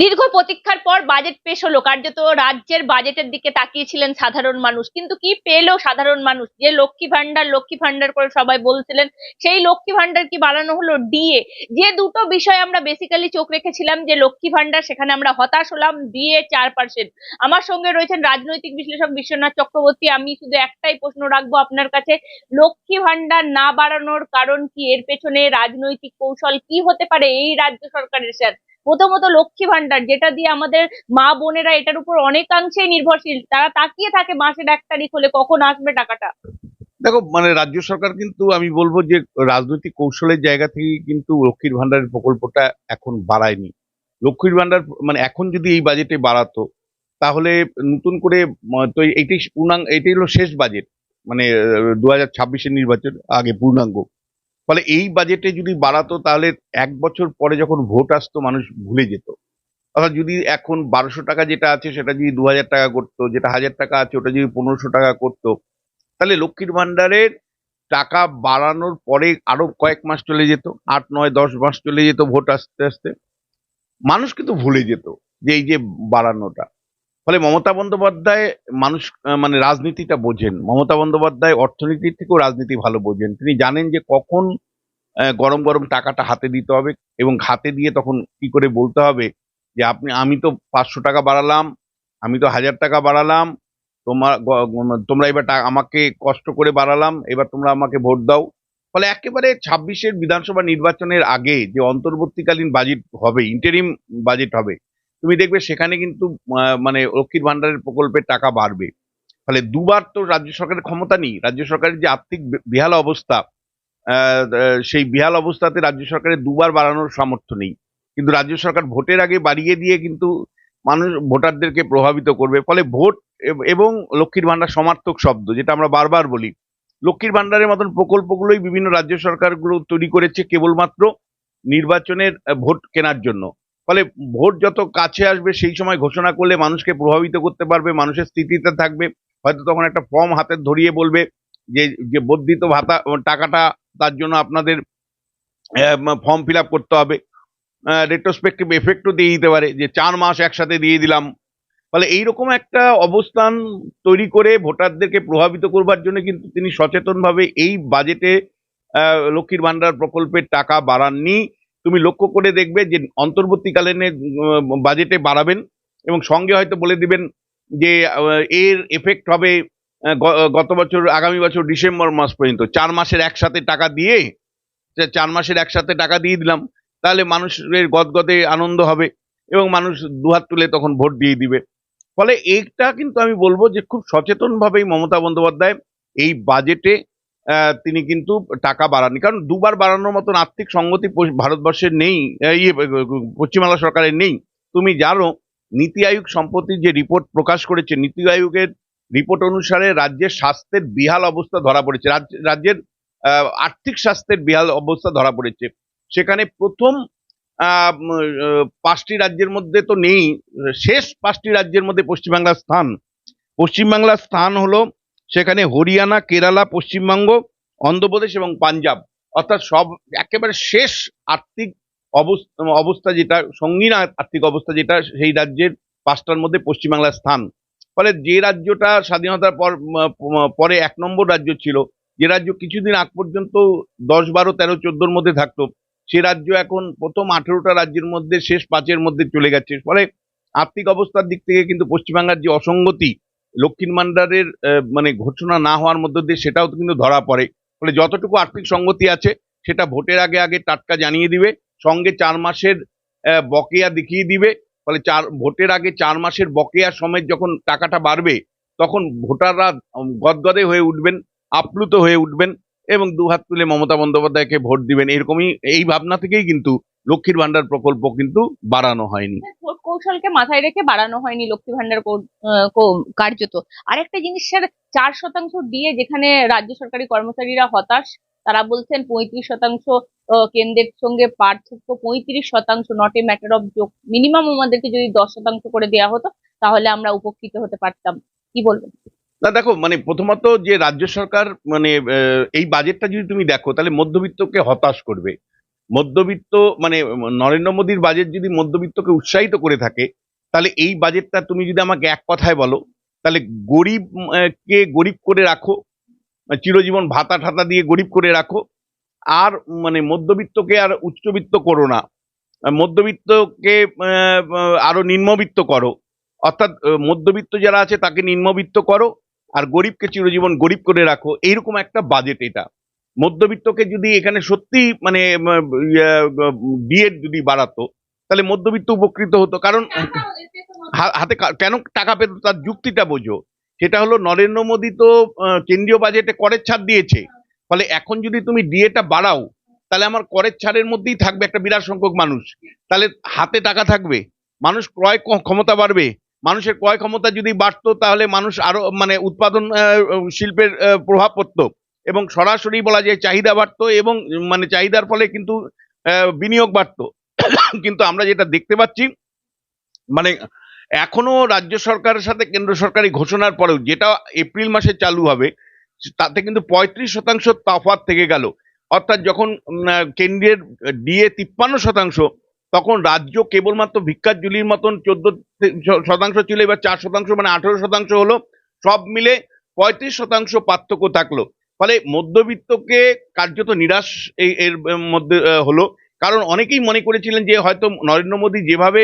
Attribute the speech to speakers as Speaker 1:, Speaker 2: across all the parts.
Speaker 1: দীর্ঘ প্রতীক্ষার পর বাজেট পেশ হলো। কার্যত রাজ্যের বাজেটের দিকে তাকিয়েছিলেন সাধারণ মানুষ। কিন্তু কি পেল সাধারণ মানুষ? যে লক্ষ্মী ভান্ডার লক্ষ্মী ভান্ডার করে সবাই বলছিলেন, সেই লক্ষ্মী ভান্ডার কি বাড়ানো হলো? ডিএ। যে দুটো বিষয় আমরা বেসিক্যালি চোখ রেখেছিলাম যে লক্ষ্মী ভান্ডার সেখানে আমরা হতাশ হলাম, ডিএ চার পার্সেন্ট আমার সঙ্গে রয়েছেন রাজনৈতিক বিশ্লেষক বিশ্বনাথ চক্রবর্তী। আমি শুধু একটাই প্রশ্ন রাখব আপনার কাছে। লক্ষ্মী ভান্ডার না বাড়ানোর কারণ কি? এর পেছনে রাজনৈতিক কৌশল কি হতে পারে? এই রাজ্য সরকারের, স্যার। প্রথমত লক্ষ্মী ভান্ডার যেটা দিয়ে আমাদের মা বোনেরা এটার উপর অনেকাংশেই নির্ভরশীল। তারা তাকিয়ে থাকে মাসের এক তারিখ হলে কখন আসবে টাকাটা।
Speaker 2: দেখো মানে রাজ্য সরকার কিন্তু আমি বলব যে রাজনৈতিক কৌশলের জায়গা থেকে কিন্তু লক্ষ্মীর ভান্ডারের প্রকল্পটা এখন বাড়ায়নি। লক্ষ্মীর ভান্ডার মানে এখন যদি এই বাজেটে বাড়াতো, তাহলে নতুন করে তো এইটাই পূর্ণাঙ্গ, এইটাই হলো শেষ বাজেট। মানে দু হাজার ছাব্বিশের নির্বাচন, আগে পূর্ণাঙ্গ। ফলে এই বাজেটে যদি বাড়াতো, তাহলে এক বছর পরে যখন ভোট আসতো, মানুষ ভুলে যেত। অর্থাৎ যদি এখন বারোশো টাকা যেটা আছে, সেটা যদি দু হাজার টাকা করতো, যেটা হাজার টাকা আছে, ওটা যদি পনেরোশো টাকা করতো, তাহলে লক্ষ্মীর ভান্ডারের টাকা বাড়ানোর পরে আরও কয়েক মাস চলে যেত, আট, নয়, দশ মাস চলে যেত ভোট আসতে আসতে। মানুষ কিন্তু ভুলে যেত যে এই যে বাড়ানোটা। ফলে মমতা বন্দ্যোপাধ্যায় মানুষ মানে রাজনীতিটা বোঝেন। মমতা বন্দ্যোপাধ্যায় অর্থনীতির থেকেও রাজনীতি ভালো বোঝেন। তিনি জানেন যে কখন গরম গরম টাকাটা হাতে দিতে হবে এবং হাতে দিয়ে তখন কি করে বলতে হবে যে আপনি, আমি তো পাঁচশো টাকা বাড়ালাম, আমি তো হাজার টাকা বাড়ালাম তোমার তোমরা এবার আমাকে কষ্ট করে বাড়ালাম, এবার তোমরা আমাকে ভোট দাও। ফলে একেবারে ছাব্বিশের বিধানসভা নির্বাচনের আগে যে অন্তর্বর্তীকালীন বাজেট হবে ইন্টারিম বাজেট হবে তুমি দেখবে সেখানে কিন্তু মানে লক্ষ্মীর ভান্ডারের প্রকল্পের টাকা বাড়বে। ফলে দুবার তো রাজ্য সরকারের ক্ষমতা নেই। রাজ্য সরকারের যে আর্থিক বেহাল অবস্থা সেই বেহাল অবস্থাতে রাজ্য সরকারের দুবার বাড়ানোর সামর্থ্য নেই। কিন্তু রাজ্য সরকার ভোটের আগে বাড়িয়ে দিয়ে কিন্তু মানুষ ভোটারদেরকে প্রভাবিত করবে। ফলে ভোট এবং লক্ষ্মীর ভান্ডার সমার্থক শব্দ, যেটা আমরা বারবার বলি। লক্ষ্মীর ভান্ডারের মতন প্রকল্পগুলোই বিভিন্ন রাজ্য সরকারগুলো তৈরি করেছে কেবলমাত্র নির্বাচনের ভোট কেনার জন্য। ফলে ভোট যত কাছে আসবে সেই সময় ঘোষণা করলে মানুষকে প্রভাবিত করতে পারবে, মানুষের স্থিতিতে থাকবে। হয়তো তখন একটা ফর্ম হাতে ধরিয়ে বলবে যে যে বর্ধিত ভাতা, টাকাটা তার জন্য আপনাদের ফর্ম ফিল করতে হবে। রেট্রোস্পেক্টিভ এফেক্টও দিয়ে দিতে পারে যে চার মাস একসাথে দিয়ে দিলাম। ফলে এইরকম একটা অবস্থান তৈরি করে ভোটারদেরকে প্রভাবিত করবার জন্য কিন্তু তিনি সচেতনভাবে এই বাজেটে লক্ষ্মীর ভান্ডার প্রকল্পের টাকা বাড়াননি। তুমি লক্ষ্য করে দেখবে যে অন্তর্বর্তীকালীন বাজেটে বাড়াবেন এবং সঙ্গে হয়তো বলে দিবেন যে এর এফেক্ট হবে গত বছর, আগামী বছর ডিসেম্বর মাস পর্যন্ত। চার মাসের একসাথে টাকা দিয়ে চার মাসের একসাথে টাকা দিয়ে দিলাম, তাহলে মানুষের গদগদে আনন্দ হবে এবং মানুষ দুহাত তুলে তখন ভোট দিয়ে দিবে। ফলে এইটা কিন্তু আমি বলব যে খুব সচেতনভাবেই মমতা বন্দ্যোপাধ্যায় এই বাজেটে তিনি কিন্তু টাকা বাড়াননি। কারণ দুবার বাড়ানোর মতন আর্থিক পশ্চ- ভারতবর্ষের নেই ইয়ে পশ্চিমবাংলা সরকারের নেই। তুমি জানো, নীতি আয়োগ সম্প্রতি যে রিপোর্ট প্রকাশ করেছে, নীতি আয়োগের রিপোর্ট অনুসারে রাজ্যের স্বাস্থ্যের বিহাল অবস্থা ধরা পড়েছে। রাজ্য- রাজ্যের আর্থিক স্বাস্থ্যের বিহাল অবস্থা ধরা পড়েছে। সেখানে প্রথম পাঁচটি রাজ্যের মধ্যে তো নেই, শেষ পাঁচটি রাজ্যের মধ্যে পশ্চিমবাংলার স্থান। পশ্চিমবাংলার স্থান হলো সেখানে হরিয়ানা, কেরালা, পশ্চিমবঙ্গ, অন্ধ্রপ্রদেশ এবং পাঞ্জাব। অর্থাৎ সব একেবারে শেষ আর্থিক অবস্থা যেটা, সঙ্গীন আর্থিক অবস্থা যেটা, সেই রাজ্যের পাঁচটার মধ্যে পশ্চিমবাংলার স্থান। ফলে যে রাজ্যটা স্বাধীনতার পর পরে এক নম্বর রাজ্য ছিল, যে রাজ্য কিছুদিন আগ পর্যন্ত দশ, বারো, তেরো, চোদ্দোর মধ্যে থাকতো, সে রাজ্য এখন প্রথম আঠেরোটা রাজ্যের মধ্যে, শেষ পাঁচের মধ্যে চলে গেছে। ফলে আর্থিক অবস্থার দিক থেকে কিন্তু পশ্চিমবাংলার যে অসঙ্গতি লক্ষ্মীর ভান্ডারের আহ, মানে ঘোষণা না হওয়ার মধ্য দিয়ে সেটাও কিন্তু ধরা পড়ে। ফলে যতটুকু আর্থিক সঙ্গতি আছে সেটা ভোটের আগে আগে টাটকা জানিয়ে দিবে সঙ্গে চার মাসের বকেয়া দেখিয়ে দিবে। ফলে চার ভোটের আগে চার মাসের বকেয়া সমেত যখন টাকাটা বাড়বে তখন ভোটাররা গদগদে হয়ে উঠবেন আপ্লুত হয়ে উঠবেন এবং দুহাত তুলে মমতা বন্দ্যোপাধ্যায়কে ভোট দিবেন। এরকমই এই ভাবনা থেকেই কিন্তু লক্ষ্মীর ভান্ডার প্রকল্প কিন্তু বাড়ানো হয়নি।
Speaker 1: ভোট কৌশলকে মাথায় রেখে বাড়ানো হয়নি লক্ষ্মী ভান্ডার কার্যত। আরেকটা জিনিসের চার শতাংশ দিয়ে যেখানে রাজ্য সরকারি কর্মচারীরা হতাশ তারা বলছেন পঁয়ত্রিশ শতাংশ কেন্দ্রের সঙ্গে পার্থক্য পঁয়ত্রিশ শতাংশ নট এ ম্যাটার অফ যোগ মিনিমাম আমাদেরকে যদি দশ শতাংশ করে দেওয়া হতো তাহলে আমরা উপকৃত হতে পারতাম। কি বলবেন?
Speaker 2: না দেখো মানে প্রথমত যে রাজ্য সরকার মানে এই বাজেটটা যদি তুমি দেখো তাহলে মধ্যবিত্তকে হতাশ করবে। মধ্যবিত্ত মানে নরেন্দ্র মোদীর বাজেট যদি মধ্যবিত্তকে উৎসাহিত করে থাকে তাহলে এই বাজেটটা তুমি যদি আমাকে এক কথায় বলো তাহলে গরিব উম, আহ, কে গরিব করে রাখো চিরজীবন ভাতা ঠাতা দিয়ে গরিব করে রাখো আর মানে মধ্যবিত্তকে আর উচ্চবিত্ত করো না। মধ্যবিত্তকে আহ, আহ, আরও নিম্নবিত্ত করো। অর্থাৎ মধ্যবিত্ত যারা আছে তাকে নিম্নবিত্ত করো আর গরিবকে চিরজীবন গরিব করে রাখো। এইরকম একটা বাজেট এটা। মধ্যবিত্তকে যদি এখানে সত্যি মানে বিএড যদি বাড়াতো তাহলে মধ্যবিত্ত উপকৃত হতো। কারণ হাতে কা- কেন টাকা পেত? তার যুক্তিটা বোঝো। সেটা হলো নরেন্দ্র মোদী তো কেন্দ্রীয় বাজেটে করের ছাড় দিয়েছে। ফলে এখন যদি তুমি ডিএটা বাড়াও তাহলে আমার করের ছাড়ের মধ্যেই থাকবে একটা বিরাট সংখ্যক মানুষ। তাহলে হাতে টাকা থাকবে। মানুষ ক্রয় ক্ষমতা বাড়বে। মানুষের ক্রয় ক্ষমতা যদি বাড়তো তাহলে মানুষ আরও মানে উৎপাদন শিল্পের প্রভাব পড়তো। এবং সরাসরি বলা যায় চাহিদা বাড়তো এবং মানে চাহিদার ফলে কিন্তু বিনিয়োগ বাড়তো। কিন্তু আমরা যেটা দেখতে পাচ্ছি মানে এখনও রাজ্য সরকারের সাথে কেন্দ্র সরকারি ঘোষণার পরেও যেটা এপ্রিল মাসে চালু হবে, তাতে কিন্তু পঁয়ত্রিশ শতাংশ তফাৎ থেকে গেল। অর্থাৎ যখন কেন্দ্রের ডিএ তিপ্পান্ন শতাংশ, তখন রাজ্য কেবলমাত্র ভিক্ষার জুলির মতন চোদ্দ শতাংশ ছিল, এবার চার শতাংশ মানে আঠেরো শতাংশ হলো, সব মিলে পঁয়ত্রিশ শতাংশ পার্থক্য থাকল। ফলে মধ্যবিত্তকে কার্যত নিরাশ এই, এর মধ্যে হলো। কারণ অনেকেই মনে করেছিলেন যে হয়তো নরেন্দ্র মোদী যেভাবে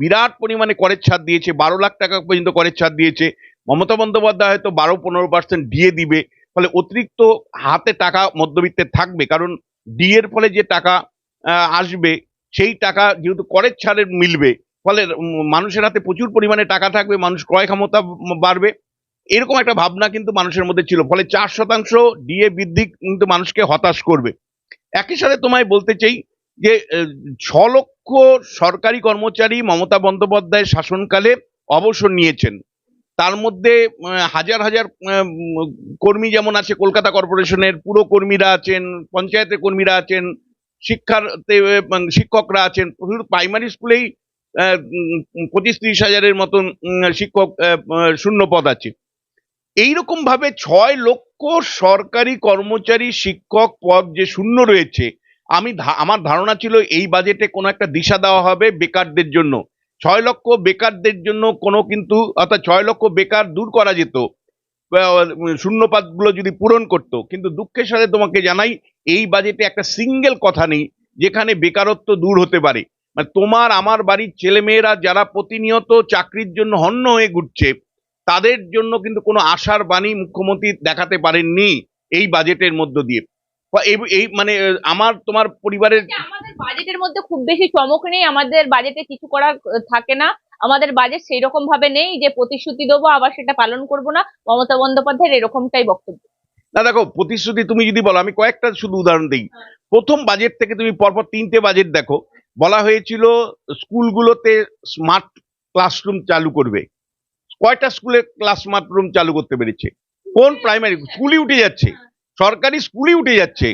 Speaker 2: বিরাট পরিমাণে করের ছাড় দিয়েছে, বারো লাখ টাকা পর্যন্ত করের ছাড় দিয়েছে, মমতা বন্দ্যোপাধ্যায় হয়তো বারো পনেরো পার্সেন্ট দিয়ে দিবে, ফলে অতিরিক্ত হাতে টাকা মধ্যবিত্তের থাকবে। কারণ ডি এর ফলে যে টাকা আসবে, সেই টাকা যেহেতু করের ছাড়ের মিলবে, ফলে মানুষের হাতে প্রচুর পরিমাণে টাকা থাকবে, মানুষ ক্রয় ক্ষমতা বাড়বে এরকম একটা ভাবনা কিন্তু মানুষের মধ্যে ছিল। ফলে চার শতাংশ ডিএ বৃদ্ধি কিন্তু মানুষকে হতাশ করবে। একই সাথে তোমায় বলতে চাই যে ছ লক্ষ সরকারি কর্মচারী মমতা বন্দ্যোপাধ্যায়ের শাসনকালে অবসর নিয়েছেন। তার মধ্যে হাজার হাজার কর্মী যেমন আছে, কলকাতা কর্পোরেশনের পুরো কর্মীরা আছেন, পঞ্চায়েতের কর্মীরা আছেন শিক্ষার শিক্ষকরা আছেন। শুধু প্রাইমারি স্কুলেই পঁচিশ ত্রিশ হাজারের মতন শিক্ষক শূন্য পদ আছে। এইরকম ভাবে ছয় লক্ষ সরকারি কর্মচারী, শিক্ষক পদ যে শূন্য রয়েছে, আমি আমার ধারণা ছিল এই বাজেটে কোনো একটা দিশা দেওয়া হবে বেকারদের জন্য। ছয় লক্ষ বেকারদের জন্য কোনো কিন্তু, অর্থাৎ ছয় লক্ষ বেকার দূর করা যেত শূন্যপাতগুলো যদি পূরণ করত। কিন্তু দুঃখের সাথে তোমাকে জানাই, এই বাজেটে একটা সিঙ্গেল কথা নেই, যেখানে বেকারত্ব দূর হতে পারে। মানে তোমার, আমার বাড়ির ছেলেমেয়েরা যারা প্রতিনিয়ত চাকরির জন্য হন্য হয়ে ঘুরছে তাদের জন্য কিন্তু কোনো আশার বাণী মুখ্যমন্ত্রী দেখাতে পারেননি এই বাজেটের মধ্য দিয়ে। এই- মানে আমার তোমার পরিবারের
Speaker 1: আমাদের বাজেটের মধ্যে খুব বেশি চমক নেই আমাদের বাজেটে কিছু করা থাকে না। আমাদের বাজেট সেই রকম ভাবে নেই যে প্রতিশ্রুতি দেবো আবার সেটা পালন করব না। মমতা বন্দ্যোপাধ্যায়ের এরকমটাই বক্তব্য।
Speaker 2: না দেখো প্রতিশ্রুতি তুমি যদি বলো আমি কয়েকটা শুধু উদাহরণ দিই। প্রথম বাজেট থেকে তুমি পরপর তিনটে বাজেট দেখো। বলা হয়েছিল স্কুলগুলোতে স্মার্ট ক্লাসরুম চালু করবে। কয়টা স্কুলে ক্লাস রুম চালু করতে পেরেছে? কোন প্রাইমারি স্কুলই উঠে যাচ্ছে? সরকারি স্কুলই উঠে যাচ্ছে।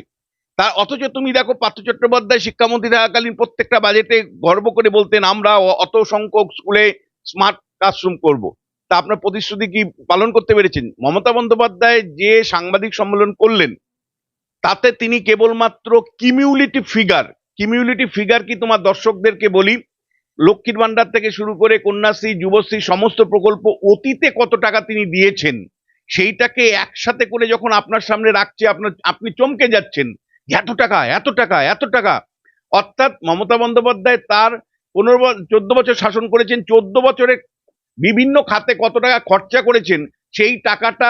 Speaker 2: তার অথচ তুমি দেখো পার্থ চট্টোপাধ্যায় শিক্ষামন্ত্রী থাকাকালীন প্রত্যেকটা বাজেটে গর্ব করে বলতেন আমরা অত সংখ্যক স্কুলে স্মার্ট ক্লাসরুম করব। তা আপনার প্রতিশ্রুতি কি পালন করতে পেরেছেন? মমতা বন্দ্যোপাধ্যায় যে সাংবাদিক সম্মেলন করলেন তাতে তিনি কেবলমাত্র কিমিউলিটিভ ফিগার কিমিউলিটিভ ফিগার কি তোমার দর্শকদেরকে বলি লক্ষ্মীর ভান্ডার থেকে শুরু করে কন্যাশ্রী, যুবশ্রী, সমস্ত প্রকল্প অতীতে কত টাকা তিনি দিয়েছেন, সেইটাকে একসাথে করে যখন আপনার সামনে রাখছে, আপনার, আপনি চমকে যাচ্ছেন, এত টাকা এত টাকা এত টাকা। অর্থাৎ মমতা বন্দ্যোপাধ্যায় তার পনেরো চোদ্দ বছর শাসন করেছেন, চোদ্দ বছরে বিভিন্ন খাতে কত টাকা খরচা করেছেন, সেই টাকাটা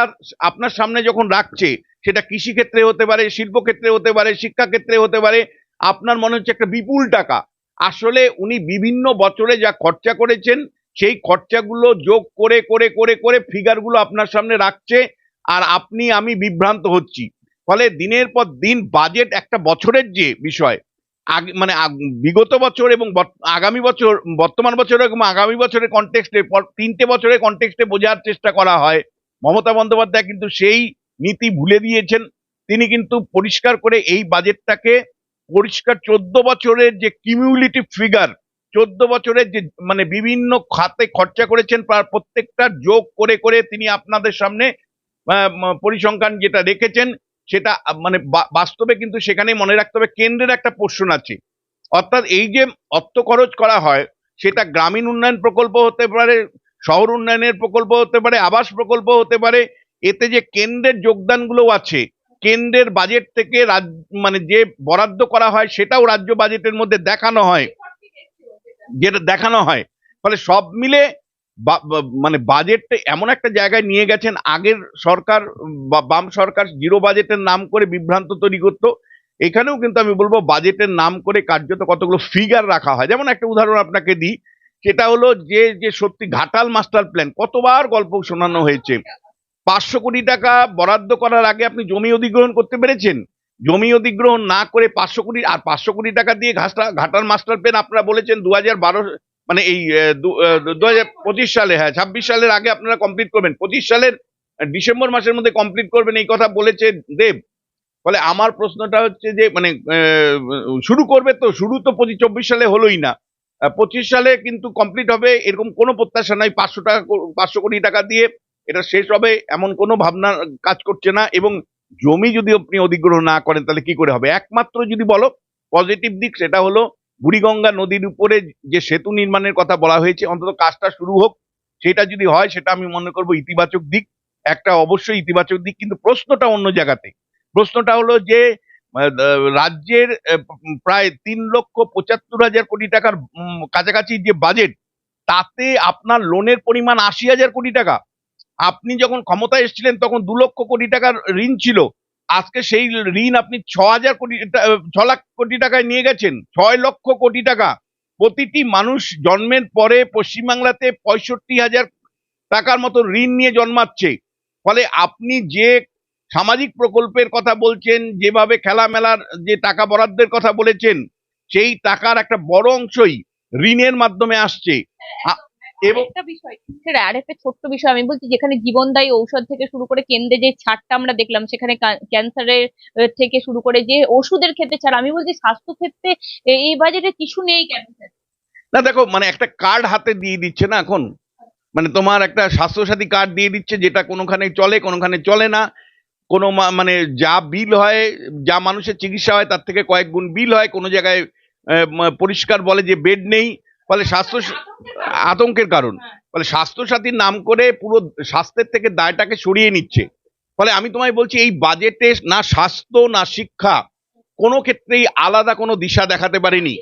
Speaker 2: আপনার সামনে যখন রাখছে, সেটা কৃষি ক্ষেত্রে হতে পারে শিল্প ক্ষেত্রে হতে পারে শিক্ষা ক্ষেত্রে হতে পারে, আপনার মনে হচ্ছে একটা বিপুল টাকা। আসলে উনি বিভিন্ন বছরে যা খরচা করেছেন, সেই খরচাগুলো যোগ করে করে করে করে ফিগারগুলো আপনার সামনে রাখছে আর আপনি, আমি বিভ্রান্ত হচ্ছি। ফলে দিনের পর দিন বাজেট একটা বছরের যে বিষয় মানে বিগত বছর এবং আগামী বছর, বর্তমান বছর এবং আগামী বছরের কন্টেক্সটে তিনটে বছরের কন্টেক্সটে বোঝার চেষ্টা করা হয়। মমতা বন্দ্যোপাধ্যায় কিন্তু সেই নীতি ভুলে দিয়েছেন। তিনি কিন্তু পরিষ্কার করে এই বাজেটটাকে পরিষ্কার চোদ্দ বছরের যে কিমিউলিটিভ ফিগার চোদ্দ বছরের যে মানে বিভিন্ন খাতে খরচা করেছেন প্রত্যেকটা যোগ করে করে তিনি আপনাদের সামনে পরিসংখ্যান যেটা রেখেছেন, সেটা মানে বাস্তবে কিন্তু সেখানে মনে রাখতে হবে, কেন্দ্রের একটা পোর্শন আছে। অর্থাৎ এই যে অর্থ খরচ করা হয়, সেটা গ্রামীণ উন্নয়ন প্রকল্প হতে পারে, শহর উন্নয়নের প্রকল্প হতে পারে, আবাস প্রকল্প হতে পারে, এতে যে কেন্দ্রের যোগদানগুলো আছে কেন্দ্রের বাজেট থেকে রাজ মানে যে বরাদ্দ করা হয়, সেটাও রাজ্য বাজেটের মধ্যে দেখানো হয়। যেটা দেখানো হয়। ফলে সব মিলে মানে বাজেটটা এমন একটা জায়গায় নিয়ে গেছেন, আগের সরকার বাম সরকার জিরো বাজেটের নাম করে বিভ্রান্ত তৈরি করতো। এখানেও কিন্তু আমি বলব বাজেটের নাম করে কার্যত কতগুলো ফিগার রাখা হয়। যেমন একটা উদাহরণ আপনাকে দিই, সেটা হলো যে যে সত্যি ঘাটাল মাস্টার প্ল্যান কতবার গল্প শোনানো হয়েছে। পাঁচশো কোটি টাকা বরাদ্দ করার আগে আপনি জমি অধিগ্রহণ করতে পেরেছেন? জমি অধিগ্রহণ না করে পাঁচশো কোটি, আর পাঁচশো কোটি টাকা দিয়ে ঘাসটা, ঘাটার মাস্টার প্ল্যান আপনারা বলেছেন দু হাজার বারো মানে এই দু হাজার পঁচিশ সালে হ্যাঁ ছাব্বিশ সালের আগে আপনারা কমপ্লিট করবেন। পঁচিশ সালের ডিসেম্বর মাসের মধ্যে কমপ্লিট করবেন, এই কথা বলেছে দেব। ফলে আমার প্রশ্নটা হচ্ছে যে মানে শুরু করবে তো, শুরু তো পঁচিশ, চব্বিশ সালে হলোই না। পঁচিশ সালে কিন্তু কমপ্লিট হবে, এরকম কোনো প্রত্যাশা নাই, পাঁচশো টাকা পাঁচশো কোটি টাকা দিয়ে এটা শেষ হবে, এমন কোনো ভাবনা কাজ করছে না এবং জমি যদি আপনি অধিগ্রহণ না করেন তাহলে কি করে হবে? একমাত্র যদি বলো পজিটিভ দিক সেটা হলো বুড়িগঙ্গা নদীর উপরে যে সেতু নির্মাণের কথা বলা হয়েছে, অন্তত কাজটা শুরু হোক। সেটা যদি হয়, সেটা আমি মনে করব ইতিবাচক দিক। একটা অবশ্যই ইতিবাচক দিক, কিন্তু প্রশ্নটা অন্য জায়গাতে। প্রশ্নটা হলো যে রাজ্যের প্রায় তিন লক্ষ পঁচাত্তর হাজার কোটি টাকার কাছাকাছি যে বাজেট তাতে আপনার লোনের পরিমাণ আশি হাজার কোটি টাকা। আপনি যখন ক্ষমতায় এসেছিলেন, তখন দু লক্ষ কোটি টাকার ঋণ ছিল। আজকে সেই ঋণ আপনি ছ হাজার কোটি ছ লাখ কোটি টাকায় নিয়ে গেছেন। ছয় লক্ষ কোটি টাকা। প্রতিটি মানুষ জন্মের পরে পশ্চিমবাংলাতে পঁয়ষট্টি হাজার টাকার মতো ঋণ নিয়ে জন্মাচ্ছে। ফলে আপনি যে সামাজিক প্রকল্পের কথা বলছেন, যেভাবে খেলা মেলার যে টাকা বরাদ্দের কথা বলেছেন, সেই টাকার একটা বড় অংশই ঋণের মাধ্যমে আসছে। এবং
Speaker 1: একটা বিষয় স্যার আর একটা ছোট্ট বিষয় আমি বলছি যেখানে জীবনদায়ী ঔষধ থেকে শুরু করে কেন্দ্রে যে ছাড়টা আমরা দেখলাম সেখানে ক্যান্সারের থেকে শুরু করে যে ওষুধের ক্ষেত্রে ছাড় আমি বলছি স্বাস্থ্য ক্ষেত্রে এই বাজেটে কিছু নেই কেন?
Speaker 2: না দেখো মানে একটা কার্ড হাতে দিয়ে দিচ্ছে না এখন। মানে তোমার একটা স্বাস্থ্যসাথী কার্ড দিয়ে দিচ্ছে যেটা কোনোখানে চলে কোনোখানে চলে না। কোনো মানে যা বিল হয় যা মানুষের চিকিৎসা হয় তার থেকে কয়েক গুণ বিল হয়। কোনো জায়গায় পরিষ্কার বলে যে বেড নেই। ফলে স্বাস্থ্য আতঙ্কের কারণ। ফলে স্বাস্থ্যসাথীর নাম করে পুরো স্বাস্থ্যের থেকে দায়টাকে সরিয়ে নিচ্ছে। ফলে আমি তোমায় বলছি, এই বাজেটে না স্বাস্থ্য, না শিক্ষা কোনো ক্ষেত্রেই আলাদা কোনো দিশা দেখাতে পারেনি।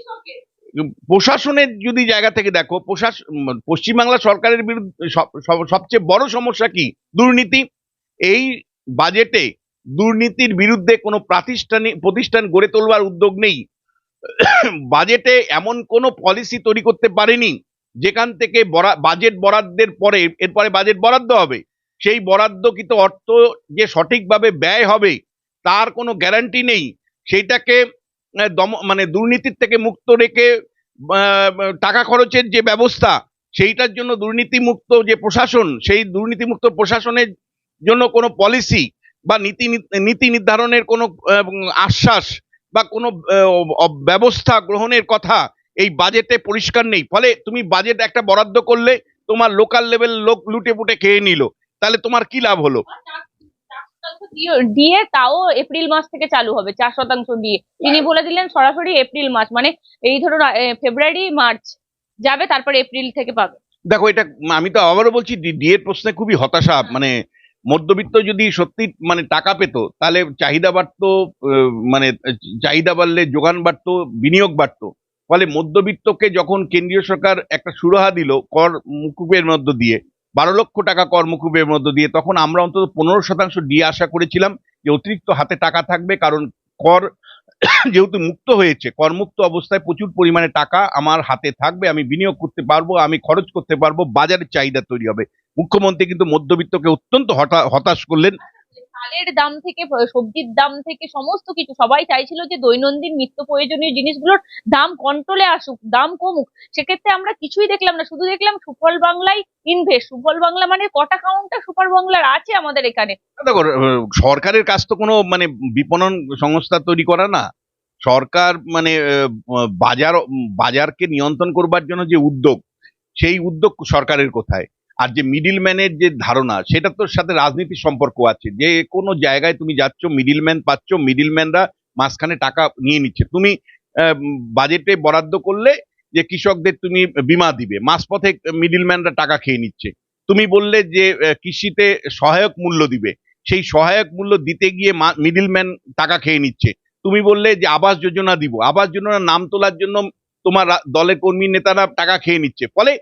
Speaker 2: প্রশাসনের যদি জায়গা থেকে দেখো প্রশাসন পশ্চিমবাংলা সরকারের বিরুদ্ধে সব- সব- সবচেয়ে বড় সমস্যা কি? দুর্নীতি। এই বাজেটে দুর্নীতির বিরুদ্ধে কোনো প্রাতিষ্ঠানিক প্রতিষ্ঠান গড়ে তোলবার উদ্যোগ নেই। বাজেটে এমন কোনো পলিসি তৈরি করতে পারেনি, যেখান থেকে বাজেট বরাদ্দের পরে, এরপরে বাজেট বরাদ্দ হবে। সেই বরাদ্দকৃত অর্থ যে সঠিকভাবে ব্যয় হবে, তার কোনো গ্যারান্টি নেই। সেইটাকে দম মানে দুর্নীতির থেকে মুক্ত রেখে টাকা খরচের যে ব্যবস্থা, সেইটার জন্য দুর্নীতিমুক্ত যে প্রশাসন, সেই দুর্নীতিমুক্ত প্রশাসনের জন্য কোনো পলিসি বা নীতি নীতি নির্ধারণের কোনো আশ্বাস বা কোনো ব্যবস্থা গ্রহণের কথা এই বাজেটে পরিষ্কার নেই। ফলে তুমি বাজেট একটা বরাদ্দ করলে তোমার লোকাল লেভেল লোক লুটে পুটে খেয়ে নিল। তাহলে তোমার কি লাভ হলো?
Speaker 1: দিয়ে- তাও এপ্রিল মাস থেকে চালু হবে চার শতাংশ দিয়ে। তিনি বলে দিলেন সরাসরি এপ্রিল মাস মানে এই ধরুন ফেব্রুয়ারি মার্চ যাবে তারপর এপ্রিল থেকে পাবে।
Speaker 2: দেখো এটা আমি তো আবারও বলছি ডি এর প্রশ্নে খুবই হতাশা মানে মধ্যবিত্ত যদি সত্যি মানে টাকা পেত, তাহলে চাহিদা বাড়তো মানে চাহিদা বাড়লে যোগান বাড়তো, বিনিয়োগ বাড়তো। ফলে মধ্যবিত্তকে যখন কেন্দ্রীয় সরকার একটা সুরাহা দিল কর মুকুবের মধ্য দিয়ে, বারো লক্ষ টাকা কর মুকুবের মধ্য দিয়ে, তখন আমরা অন্তত পনেরো শতাংশ দিয়ে আশা করেছিলাম যে অতিরিক্ত হাতে টাকা থাকবে, কারণ কর যেহেতু মুক্ত হয়েছে, করমুক্ত অবস্থায় প্রচুর পরিমাণে টাকা আমার হাতে থাকবে, আমি বিনিয়োগ করতে পারব, আমি খরচ করতে পারব, বাজারের চাহিদা তৈরি হবে। মুখ্যমন্ত্রী কিন্তু মধ্যবিত্তকে অত্যন্ত হতা- হতাশ করলেন।
Speaker 1: চালের দাম থেকে সবজির দাম থেকে সমস্ত কিছু সবাই চাইছিল যে দৈনন্দিন নিত্য প্রয়োজনীয় জিনিসগুলোর দাম কন্ট্রোলে আসুক, দাম কমুক। সেক্ষেত্রে আমরা কিছুই দেখলাম না, শুধু দেখলাম সুফল বাংলায় ইনভেস্ট সুফল বাংলা মানে কটা কাউন্টার সুপার বাংলার আছে আমাদের এখানে।
Speaker 2: দেখো সরকারের কাজ তো কোনো মানে বিপণন সংস্থা তৈরি করা না। সরকার মানে বাজার, বাজারকে নিয়ন্ত্রণ করবার জন্য যে উদ্যোগ, সেই উদ্যোগ সরকারের কোথায়? আর যে মিডিল ম্যানের যে ধারণা সেটা তোর সাথে রাজনীতির সম্পর্ক আছে। যে কোনো জায়গায় তুমি যাচ্ছ মিডিল ম্যান পাচ্ছ মিডিল ম্যানরা মাঝখানে টাকা নিয়ে নিচ্ছে। তুমি বাজেটে বরাদ্দ করলে যে কৃষকদের তুমি বিমা দিবে, মাঝপথে মিডিল ম্যানরা টাকা খেয়ে নিচ্ছে। তুমি বললে যে কৃষিতে সহায়ক মূল্য দিবে, সেই সহায়ক মূল্য দিতে গিয়ে মিডিল ম্যান টাকা খেয়ে নিচ্ছে। তুমি বললে যে, আবাস যোজনা দিব, আবাস যোজনার নাম তোলার জন্য তোমার দলের কর্মী নেতারা টাকা খেয়ে নিচ্ছে। ফলে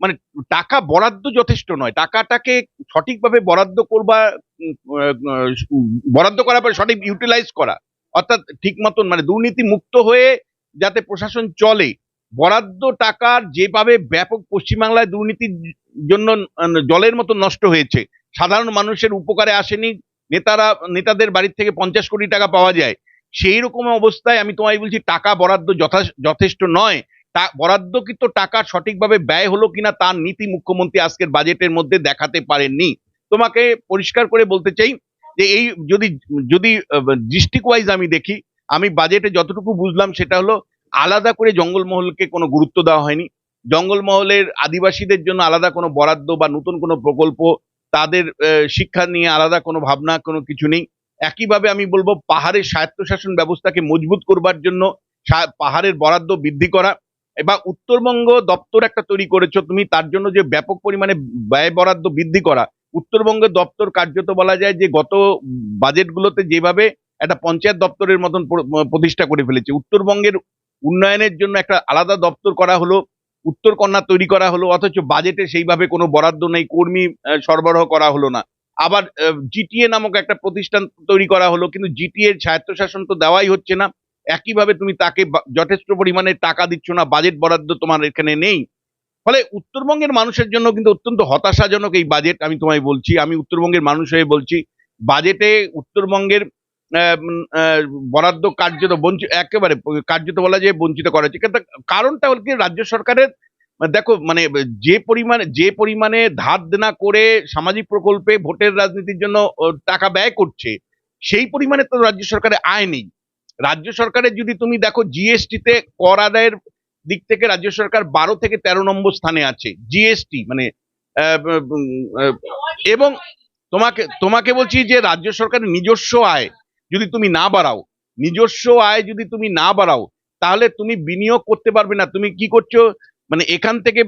Speaker 2: মানে টাকা বরাদ্দ যথেষ্ট নয়। টাকাটাকে সঠিকভাবে বরাদ্দ করবা বরাদ্দ করার পরে সঠিক ইউটিলাইজ করা। অর্থাৎ ঠিক মতন মানে দুর্নীতি মুক্ত হয়ে যাতে প্রশাসন চলে, বরাদ্দ টাকার যেভাবে ব্যাপক পশ্চিমবাংলায় দুর্নীতির জন্য জলের মতো নষ্ট হয়েছে, সাধারণ মানুষের উপকারে আসেনি, নেতারা, নেতাদের বাড়ির থেকে পঞ্চাশ কোটি টাকা পাওয়া যায় সেই রকম অবস্থায় আমি তোমায় বলছি টাকা বরাদ্দ যথেষ্ট নয়। বরাদ্দকৃত টাকা সঠিকভাবে ব্যয় হলো কিনা তার নীতি মুখ্যমন্ত্রী আজকের বাজেটের মধ্যে দেখাতে পারেননি। তোমাকে পরিষ্কার করে বলতে চাই যে এই যদি যদি ডিস্ট্রিক্ট ওয়াইজ আমি দেখি, আমি বাজেটে যতটুকু বুঝলাম সেটা হলো আলাদা করে জঙ্গলমহলকে কোনো গুরুত্ব দেওয়া হয়নি। জঙ্গলমহলের আদিবাসীদের জন্য আলাদা কোনো বরাদ্দ বা নতুন কোনো প্রকল্প, তাদের শিক্ষা নিয়ে আলাদা কোনো ভাবনা, কোনো কিছু নেই। একইভাবে আমি বলব পাহাড়ের স্বায়ত্তশাসন ব্যবস্থাকে মজবুত করবার জন্য পাহাড়ের বরাদ্দ বৃদ্ধি করা এবার উত্তরবঙ্গ দপ্তর একটা তৈরি করেছ, তুমি তার জন্য যে ব্যাপক পরিমাণে ব্যয় বরাদ্দ বৃদ্ধি করা উত্তরবঙ্গের দপ্তর কার্যত বলা যায় যে গত বাজেটগুলোতে যেভাবে একটা পঞ্চায়েত দপ্তরের মতন প্র- প্রতিষ্ঠা করে ফেলেছে, উত্তরবঙ্গের উন্নয়নের জন্য একটা আলাদা দপ্তর করা হলো উত্তরকন্যা তৈরি করা হলো, অথচ বাজেটে সেইভাবে কোনো বরাদ্দ নেই, কর্মী সরবরাহ করা হলো না। আবার জিটিএ নামক একটা প্রতিষ্ঠান তৈরি করা হলো, কিন্তু জিটিএ স্বায়ত্তশাসন তো দেওয়াই হচ্ছে না একইভাবে তুমি তাকে যথেষ্ট পরিমাণে টাকা দিচ্ছ না বাজেট বরাদ্দ তোমার এখানে নেই। ফলে উত্তরবঙ্গের মানুষের জন্য কিন্তু অত্যন্ত হতাশাজনক এই বাজেট আমি তোমায় বলছি। আমি উত্তরবঙ্গের মানুষ হয়ে বলছি বাজেটে উত্তরবঙ্গের বরাদ্দ কার্যত বঞ্চিত একেবারে কার্যত বলা যায় বঞ্চিত করা হচ্ছে। কারণটা হল কি, রাজ্য সরকারের, দেখো মানে যে পরিমাণে যে পরিমাণে ধার দেনা করে সামাজিক প্রকল্পে ভোটের রাজনীতির জন্য টাকা ব্যয় করছে, সেই পরিমাণে তো রাজ্য সরকারের আয় নেই। রাজ্য সরকারের যদি তুমি দেখো জিএসটিতে কর আদায়ের দিক থেকে রাজ্য সরকার বারো থেকে তেরো নম্বর স্থানে আছে জিএসটি মানে এবং তোমাকে তোমাকে বলছি যে রাজ্য সরকারের নিজস্ব আয় যদি তুমি না বাড়াও, নিজস্ব আয় যদি তুমি না বাড়াও, তাহলে তুমি বিনিয়োগ করতে পারবে না। তুমি কি করছ? মানে এখান থেকে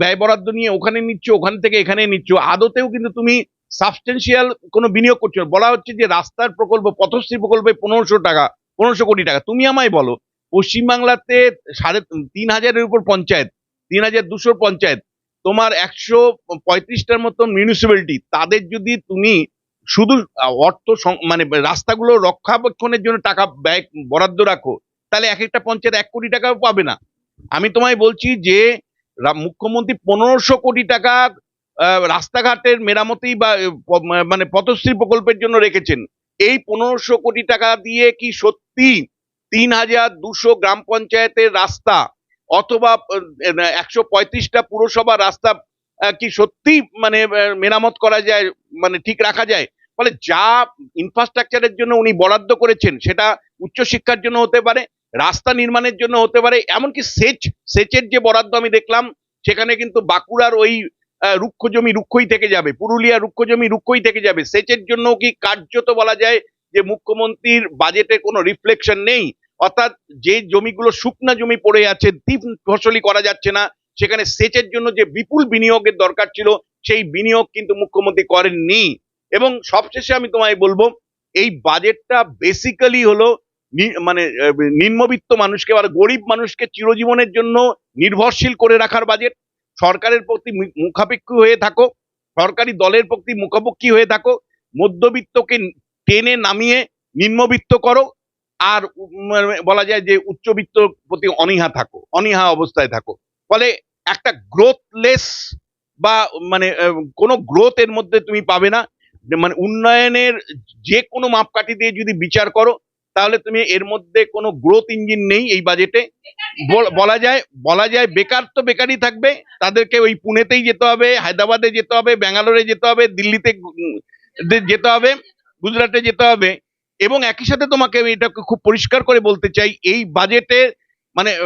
Speaker 2: ব্যয় বরাদ্দ নিয়ে ওখানে নিচ্ছ, ওখান থেকে এখানে নিচ্ছ, আদতেও কিন্তু তুমি সাবস্টেন্সিয়াল কোনো বিনিয়োগ করছ বলা হচ্ছে যে রাস্তার প্রকল্প, পথশ্রী প্রকল্পে পনেরোশো টাকা পনেরোশো কোটি টাকা। তুমি আমায় বলো, পশ্চিমবাংলাতে সাড়ে তিন হাজারের উপর পঞ্চায়েত, তিন হাজার দুশো পঞ্চায়েত, তোমার একশো পঁয়ত্রিশটার মতন মিউনিসিপ্যালিটি তাদের যদি তুমি শুধু অর্থ মানে রাস্তাগুলো রক্ষাবেক্ষণের জন্য টাকা ব্যয় বরাদ্দ রাখো, তাহলে এক একটা পঞ্চায়েত এক কোটি টাকাও পাবে না। আমি তোমায় বলছি যে মুখ্যমন্ত্রী পনেরোশো কোটি টাকা রাস্তাঘাটের মেরামতি বা মানে পথশ্রী প্রকল্পের জন্য রেখেছেন। এই পনেরোশো কোটি টাকা দিয়ে কি সত্যি তিন হাজার দুশো গ্রাম পঞ্চায়েতের রাস্তা অথবা একশো পঁয়ত্রিশটা পুরসভা রাস্তা কি সত্যি মানে মেরামত করা যায় মানে ঠিক রাখা যায়? ফলে যা ইনফ্রাস্ট্রাকচারের জন্য উনি বরাদ্দ করেছেন, সেটা উচ্চশিক্ষার জন্য হতে পারে, রাস্তা নির্মাণের জন্য হতে পারে, এমনকি সেচ, সেচের যে বরাদ্দ আমি দেখলাম, সেখানে কিন্তু বাঁকুড়ার ওই রুক্ষ জমি রুক্ষই থেকে যাবে। পুরুলিয়া রুক্ষ জমি রুক্ষই থেকে যাবে। সেচের জন্য কি কার্যত বলা যায় যে মুখ্যমন্ত্রীর বাজেটে কোনো রিফ্লেকশন নেই? অর্থাৎ যে জমিগুলো শুকনা জমি পড়ে আছে দ্বীপ ফসলি করা যাচ্ছে না, সেখানে সেচের জন্য যে বিপুল বিনিয়োগের দরকার ছিল, সেই বিনিয়োগ কিন্তু মুখ্যমন্ত্রী করেননি। এবং সবশেষে আমি তোমায় বলব, এই বাজেটটা বেসিক্যালি হলো মানে নিম্নবিত্ত মানুষকে আর গরিব মানুষকে চিরজীবনের জন্য নির্ভরশীল করে রাখার বাজেট সরকারের প্রতি মুখাপেক্ষী হয়ে থাকো, সরকারি দলের প্রতি মুখাপেক্ষী হয়ে থাকো, মধ্যবিত্তকে টেনে নামিয়ে নিম্নবিত্ত করো, আর বলা যায় যে উচ্চবিত্ত প্রতি অনীহা থাকো, অনীহা অবস্থায় থাকো। ফলে একটা গ্রোথলেস বা মানে কোনো গ্রোথ এর মধ্যে তুমি পাবে না। মানে উন্নয়নের যে কোনো মাপকাঠি দিয়ে যদি বিচার করো তাহলে তুমি এর মধ্যে কোনো গ্রোথ ইঞ্জিন নেই এই বাজেটে বল- যায়, বলা যায় বেকার তো বেকারই থাকবে। তাদেরকে ওই পুনেতেই যেতে হবে, হায়দ্রাবাদে যেতে হবে, ব্যাঙ্গালোরে যেতে হবে, দিল্লিতে যেতে হবে, গুজরাটে যেতে হবে। এবং একই সাথে তোমাকে আমি এটা খুব পরিষ্কার করে বলতে চাই, এই বাজেটে মানে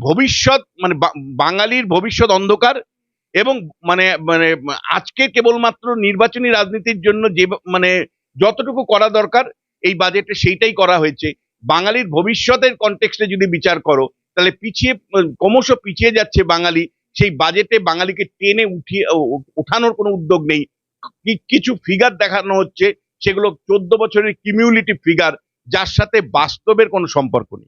Speaker 2: ভবিষ্যৎ মানে বাঙালির ভবিষ্যৎ অন্ধকার এবং মানে মানে আজকে কেবলমাত্র নির্বাচনী রাজনীতির জন্য যে মানে যতটুকু করা দরকার এই বাজেটে সেইটাই করা হয়েছে। বাঙালির ভবিষ্যতের কনটেক্সটে যদি বিচার করো, তাহলে পিছিয়ে, ক্রমশ পিছিয়ে যাচ্ছে বাঙালি। সেই বাজেটে বাঙালিকে টেনে উঠিয়ে ওঠানোর উঠানোর কোনো উদ্যোগ নেই। কিছু ফিগার দেখানো হচ্ছে, সেগুলো চোদ্দ বছরের কিমিউলিটিভ ফিগার যার সাথে বাস্তবের কোনো সম্পর্ক নেই।